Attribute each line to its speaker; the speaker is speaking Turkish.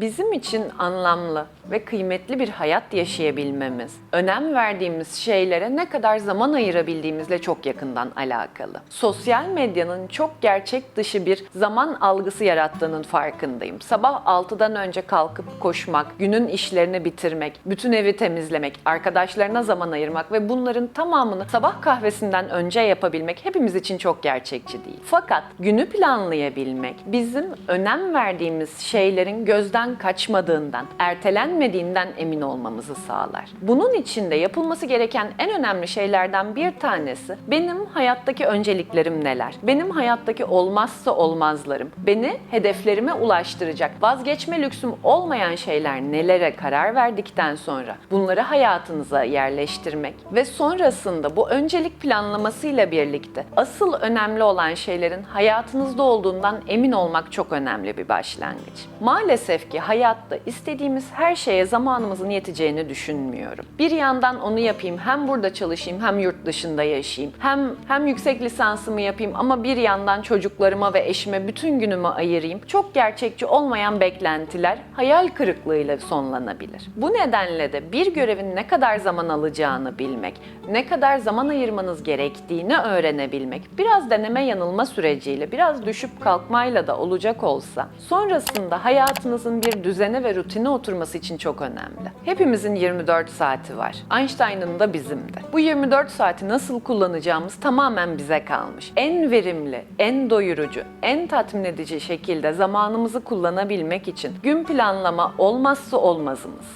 Speaker 1: bizim için anlamlı ve kıymetli bir hayat yaşayabilmemiz, önem verdiğimiz şeylere ne kadar zaman ayırabildiğimizle çok yakından alakalı. Sosyal medyanın çok gerçek dışı bir zaman algısı yarattığının farkındayım. Sabah 6'dan önce kalkıp koşmak, günün işlerini bitirmek, bütün evi temizlemek, arkadaşlarına zaman ayırmak ve bunların tamamını sabah kahvesinden önce yapabilmek hepimiz için çok gerçekçi değil. Fakat günü planlayabilmek bizim önem verdiğimiz şeylerin gözden kaçmadığından, ertelenmediğinden emin olmamızı sağlar. Bunun için de yapılması gereken en önemli şeylerden bir tanesi benim hayattaki önceliklerim neler? Benim hayattaki olmazsa olmazlarım, beni hedeflerime ulaştıracak, vazgeçme lüksüm olmayan şeyler nelere karar verdikten sonra bunları hayatınıza yerleştirmek ve sonrasında bu öncelik planlamasıyla birlikte asıl önemli olan şeylerin hayatınızda olduğundan emin olmak çok önemli bir başlangıç. Maalesef hayatta istediğimiz her şeye zamanımızın yeteceğini düşünmüyorum. Bir yandan onu yapayım, hem burada çalışayım, hem yurt dışında yaşayayım, hem hem yüksek lisansımı yapayım ama bir yandan çocuklarıma ve eşime bütün günümü ayırayım. Çok gerçekçi olmayan beklentiler hayal kırıklığıyla sonlanabilir. Bu nedenle de bir görevin ne kadar zaman alacağını bilmek, ne kadar zaman ayırmanız gerektiğini öğrenebilmek, biraz deneme yanılma süreciyle, biraz düşüp kalkmayla da olacak olsa, sonrasında hayatınızın bir düzene ve rutine oturması için çok önemli. Hepimizin 24 saati var. Einstein'ın da bizim de. Bu 24 saati nasıl kullanacağımız tamamen bize kalmış. En verimli, en doyurucu, en tatmin edici şekilde zamanımızı kullanabilmek için gün planlama olmazsa olmazımız.